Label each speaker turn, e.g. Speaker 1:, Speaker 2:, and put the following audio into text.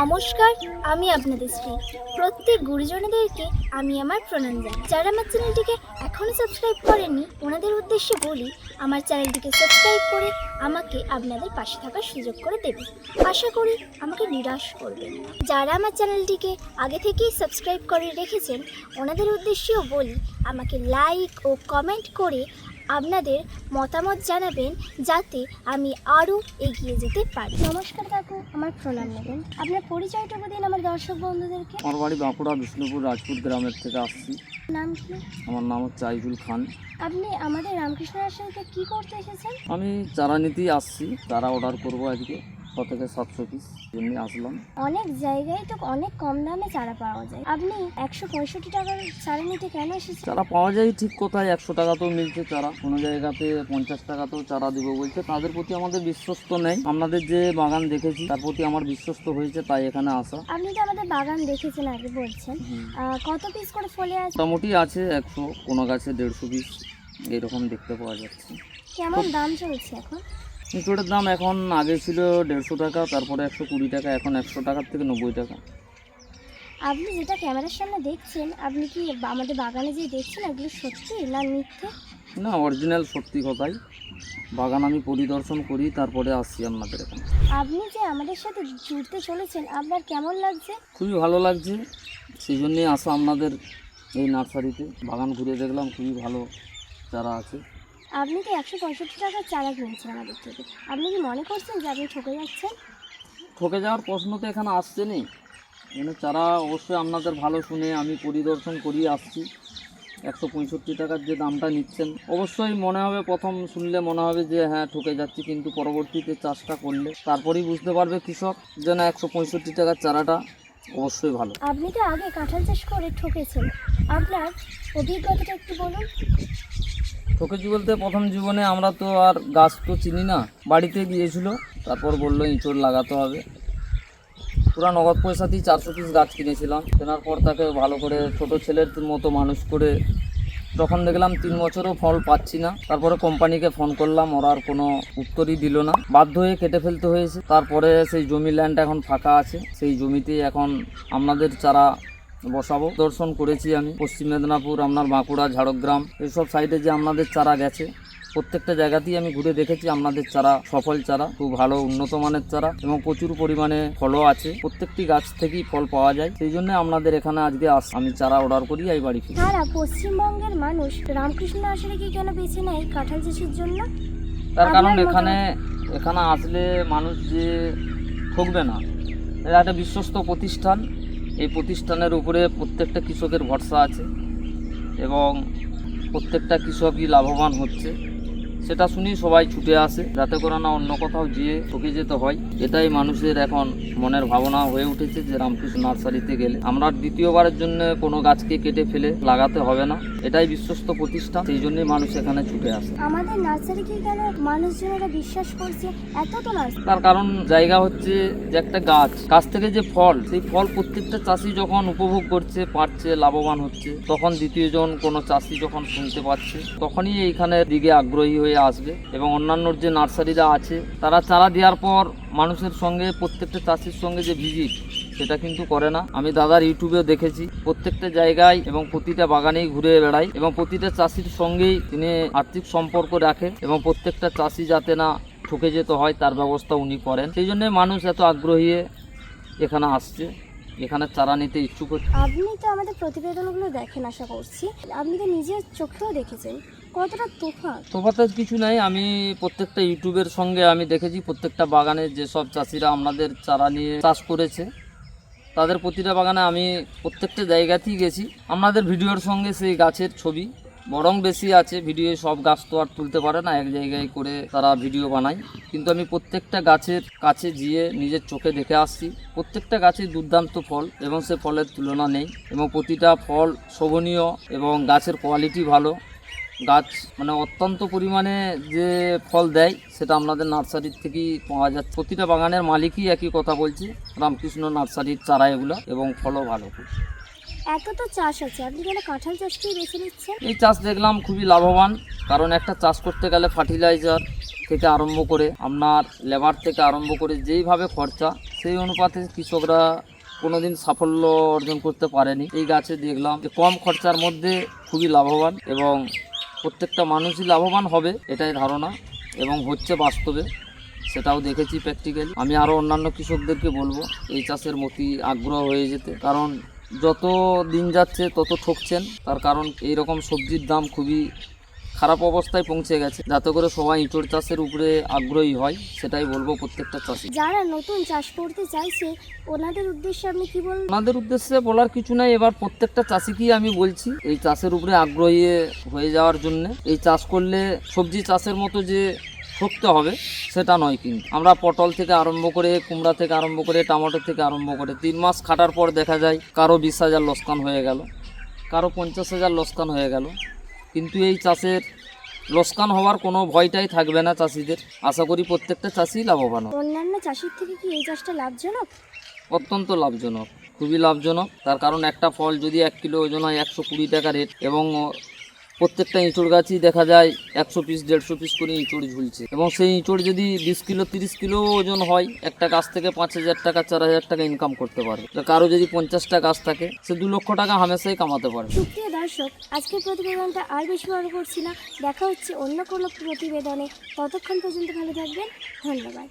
Speaker 1: নমস্কার, আমি আপনাদের শ্রী। প্রত্যেক গুরুজনদেরকে আমি আমার প্রণাম জানাই। যারা আমার চ্যানেলটিকে এখনও সাবস্ক্রাইব করেননি, ওনাদের উদ্দেশ্যে বলি, আমার চ্যানেলটিকে সাবস্ক্রাইব করে আমাকে আপনাদের পাশে থাকার সুযোগ করে দেবেন। আশা করি আমাকে নিরাশ করবেন যারা আমার চ্যানেলটিকে আগে থেকেই সাবস্ক্রাইব করে রেখেছেন, ওনাদের উদ্দেশ্যেও বলি, আমাকে লাইক ও কমেন্ট করে আপনাদের মতামত জানাবেন যাতে আমি আরও এগিয়ে যেতে পারি। নমস্কার কাকু আমার প্রণাম নেবেন। আপনার পরিচয়টা দিন আমার দর্শক বন্ধুদেরকে।
Speaker 2: আমার বাড়ি বাঁকুড়া বিষ্ণুপুর রাজপুর গ্রামের থেকে আসছি।
Speaker 1: নাম কি?
Speaker 2: আমার নাম হচ্ছে আইজুল খান।
Speaker 1: আপনি আমাদের রামকৃষ্ণ আশ্রমকে কি করতে এসেছেন?
Speaker 2: আমি চারা নিতেই আসছি। তারা অর্ডার করব আজকে। ছ থেকে সাতশো পিস জন্য আসলাম।
Speaker 1: অনেক জায়গায় তো অনেক কম দামে চারা পাওয়া যায়। আপনি একশো পঁয়ষট্টি টাকার চারা নিতে কেন এসেছেন?
Speaker 2: চারা পাওয়া যায় ঠিক কোথায়? একশো টাকাতেও মিলছে চারা। কোনো জায়গাতে পঞ্চাশ টাকাতেও চারা দিব বলছে। তাদের প্রতি আমাদের বিশ্বস্ত নেই। আপনাদের যে বাগান দেখেছি তার প্রতি আমার বিশ্বস্ত হয়েছে তাই এখানে আসা।
Speaker 1: আপনি তো আমাদের বাগান দেখেছেন আগে বলছেন। কত পিস করে ফলে আছে?
Speaker 2: মোটামুটি আছে একশো কোনো গাছে দেড়শো পিস এরকম দেখতে পাওয়া যাচ্ছে।
Speaker 1: কেমন দাম চলছে এখন?
Speaker 2: ইঁচড়ের দাম এখন আগে ছিল দেড়শো টাকা তারপরে একশো কুড়ি টাকা এখন একশো টাকার থেকে নব্বই টাকা।
Speaker 1: আপনি যেটা ক্যামেরার সামনে দেখছেন আপনি কি আমাদের বাগানে যে দেখছেন এগুলো সত্যি না মিথ্যে?
Speaker 2: না অরিজিনাল সত্যি কথাই। বাগান আমি পরিদর্শন করি তারপরে আসছি আপনাদের এখানে।
Speaker 1: আপনি যে আমাদের সাথে জুড়তে চলেছেন আপনার কেমন লাগছে?
Speaker 2: খুবই ভালো লাগছে। সেই জন্যেই আসা আপনাদের এই নার্সারিতে। বাগান ঘুরে দেখলাম খুবই ভালো যারা আছে।
Speaker 1: আপনি তো একশো পঁয়ষট্টি টাকার চারা কিনেছেন আমাদের থেকে। আপনি কি মনে করছেন যে আপনি ঠকে যাচ্ছেন?
Speaker 2: ঠকে যাওয়ার প্রশ্ন তো এখানে আসছে নেই এখানে চারা অবশ্যই আপনাদের ভালো শুনে আমি পরিদর্শন করিয়ে আসছি। একশো পঁয়ষট্টি টাকার যে দামটা নিচ্ছেন অবশ্যই মনে হবে প্রথম শুনলে মনে হবে যে হ্যাঁ ঠকে যাচ্ছি কিন্তু পরবর্তীতে চাষটা করলে তারপরেই বুঝতে পারবে কৃষক যে না একশো পঁয়ষট্টি টাকার চারাটা অবশ্যই ভালো।
Speaker 1: আপনি তো আগে কাঁঠাল চাষ করে ঠকেছেন। আপনার অভিজ্ঞতাটা একটু বলুন।
Speaker 2: ঠকেছি বলতে, প্রথম জীবনে আমরা তো আর গাছ তো চিনি না, বাড়িতে গিয়েছিল, তারপর বলল ইঁচড় লাগাতে হবে। পুরা নগদ পয়সাতেই চারশো পিস গাছ কিনেছিলাম, কেনার পর তাকে ভালো করে ছোট ছেলের মতো মানুষ করে যখন দেখলাম তিন বছরও ফল পাচ্ছি না, তারপরে কোম্পানিকে ফোন করলাম, ওরা আর কোনো উত্তরই দিল না। বাধ্য হয়ে কেটে ফেলতে হয়েছে, তারপরে সেই জমি ল্যান্ড এখন ফাঁকা আছে, সেই জমিতে এখন আপনাদের চারা বসাবো। দর্শন করেছি আমি। পশ্চিম মেদিনীপুর আপনার বাঁকুড়া ঝাড়গ্রাম এইসব সাইডে যে আপনাদের চারা গেছে প্রত্যেকটা জায়গাতেই আমি ঘুরে দেখেছি আপনাদের চারা সফল চারা খুব ভালো উন্নত মানের চারা এবং প্রচুর পরিমাণে ফলও আছে। প্রত্যেকটি গাছ থেকেই ফল পাওয়া যায়। সেই জন্য আপনাদের এখানে আজকে আস আমি চারা অর্ডার করি এই বাড়ি
Speaker 1: সারা পশ্চিমবঙ্গের মানুষ রামকৃষ্ণ আশ্রমকে কেন বেছে নেয় কাঁঠাল চাষের জন্য?
Speaker 2: তার কারণ এখানে এখানে আসলে মানুষ যে ঠকবে না এটা একটা বিশ্বস্ত প্রতিষ্ঠান। এই প্রতিষ্ঠানের উপরে প্রত্যেকটা কৃষকের ভরসা আছে এবং প্রত্যেকটা কৃষকই লাভবান হচ্ছে। সেটা শুনেই সবাই ছুটে আসে, যাতে করে না অন্য কোথাও গিয়ে ঠকে যেতে হয়। এটাই মানুষের এখন মনের ভাবনা হয়ে উঠেছে যে রামকৃষ্ণ নার্সারিতে গেলে। আমরা দ্বিতীয়বারের জন্য কোনো গাছকে কেটে ফেলে লাগাতে হবে না। এটাই বিশ্বস্ত প্রতিষ্ঠান সেই জন্যই মানুষ এখানে ছুটে আসে।
Speaker 1: আমাদের নার্সারিকে কেন মানুষজনেরা বিশ্বাস করছে? এত তো নার্সারি
Speaker 2: তার কারণ জায়গা হচ্ছে যে একটা গাছ গাছ থেকে যে ফল সেই ফল প্রত্যেকটা চাষি যখন উপভোগ করছে পারছে লাভবান হচ্ছে তখন দ্বিতীয়জন কোনো চাষি যখন শুনতে পাচ্ছে তখনই এইখানের দিকে আগ্রহী হয়ে আসবে এবং অন্যান্য যে নার্সারিরা আছে তারা চারা দেওয়ার পর মানুষের সঙ্গে প্রত্যেকটা চাষির সঙ্গে যে ভিজিট সেটা কিন্তু করে না। আমি দাদার ইউটিউবে দেখেছি। প্রত্যেকটা জায়গায় এবং প্রতিটা বাগানেই ঘুরে বেড়াই এবং প্রতিটা চাষির সঙ্গেই তিনি আর্থিক সম্পর্ক রাখে এবং প্রত্যেকটা চাষি যাতে না ঠকে যেতে হয় তার ব্যবস্থা উনি করেন। সেই জন্য মানুষ এত আগ্রহী এখানে আসছে এখানে চারা নিতে ইচ্ছুক হচ্ছে।
Speaker 1: আপনি তো আমাদের প্রতিবেদনগুলো দেখেন আশা করছি। আপনি তো নিজের চোখেও দেখেছেন। কতটা
Speaker 2: তফাতের কিছু নাই। আমি প্রত্যেকটা ইউটিউবের সঙ্গে আমি দেখেছি প্রত্যেকটা বাগানে যেসব চাষিরা আপনাদের চারা নিয়ে চাষ করেছে তাদের প্রতিটা বাগানে আমি প্রত্যেকটা জায়গাতেই গেছি। আপনাদের ভিডিওর সঙ্গে সেই গাছের ছবি। বরং বেশি আছে ভিডিও, সব গাছ তো আর তুলতে পারে না, এক জায়গায় করে তারা ভিডিও বানায়। কিন্তু আমি প্রত্যেকটা গাছের কাছে গিয়ে নিজের চোখে দেখে আসছি। প্রত্যেকটা গাছে দুর্দান্ত ফল এবং সে ফলের তুলনা নেই এবং প্রতিটা ফল শোভনীয় এবং গাছের কোয়ালিটি ভালো। গাছ মানে অত্যন্ত পরিমাণে যে ফল দেয় সেটা আপনাদের নার্সারির থেকেই পাওয়া যাচ্ছে প্রতিটা বাগানের মালিকই একই কথা বলছে রামকৃষ্ণ নার্সারির চারা এগুলো এবং ফলও ভালো। খুব
Speaker 1: এত তো চাষ আছে আপনি কেন কাঁঠাল চাষকেই বেছে নিচ্ছেন?
Speaker 2: এই চাষ দেখলাম খুবই লাভবান কারণ একটা চাষ করতে গেলে ফার্টিলাইজার থেকে আরম্ভ করে আপনার লেবার থেকে আরম্ভ করে যেইভাবে খরচা সেই অনুপাতে কৃষকরা কোনোদিন সাফল্য অর্জন করতে পারেনি। এই গাছে দেখলাম যে কম খরচার মধ্যে খুবই লাভবান এবং প্রত্যেকটা মানুষই লাভবান হবে, এটাই ধারণা এবং হচ্ছে বাস্তবে। সেটাও দেখেছি প্র্যাকটিক্যালি আমি আরও অন্যান্য কৃষকদেরকে বলব, এই চাষের মতি আগ্রহ হয়ে যেতে। কারণ যত দিন যাচ্ছে, তত ঠকছেন। তার কারণ এই রকম সবজির দাম খুবই খারাপ অবস্থায় পৌঁছে গেছে। যাতে করে সবাই ইঁচড় চাষের উপরে আগ্রহী হয় সেটাই বলব প্রত্যেকটা চাষি।
Speaker 1: যারা নতুন চাষ করতে চাইছে ওনাদের উদ্দেশ্যে আপনি কি বলবেন
Speaker 2: ওনাদের উদ্দেশ্যে বলার কিছু নাই এবার প্রত্যেকটা চাষিকেই আমি বলছি এই চাষের উপরে আগ্রহী হয়ে যাওয়ার জন্য। এই চাষ করলে সবজি চাষের মতো যে ঠকতে হবে সেটা নয় কিন্তু। আমরা পটল থেকে আরম্ভ করে কুমড়া থেকে আরম্ভ করে টমেটো থেকে আরম্ভ করে তিন মাস খাটার পর দেখা যায় কারও বিশ হাজার লোসকান হয়ে গেল কারও পঞ্চাশ হাজার লোসকান হয়ে গেল। কিন্তু এই চাষের লোসকান হওয়ার কোনো ভয়টাই থাকবে না চাষিদের। আশা করি প্রত্যেকটা চাষি লাভবান হবে।
Speaker 1: অন্যান্য চাষির থেকে কি এই চাষটা লাভজনক?
Speaker 2: অত্যন্ত লাভজনক খুবই লাভজনক। তার কারণ একটা ফল যদি এক কিলো ওজন হয় একশো কুড়ি টাকা রেট এবং প্রত্যেকটা ইঁচড় গাছই দেখা যায় একশো পিস দেড়শো পিস করে ইঁচড় ঝুলছে। এবং সেই ইঁচড় যদি বিশ কিলো তিরিশ কিলো ওজন হয় একটা গাছ থেকে পাঁচ হাজার টাকা চার হাজার টাকা ইনকাম করতে পারে। কারও যদি পঞ্চাশটা গাছ থাকে সে দু লক্ষ টাকা হামেশাই কামাতে পারে
Speaker 1: দর্শক, আজকের প্রতিবেদনটা আর বেশি বড় করছি না। দেখা হচ্ছে অন্য কোনো প্রতিবেদনে। ততক্ষণ পর্যন্ত ভালো থাকবেন। ধন্যবাদ।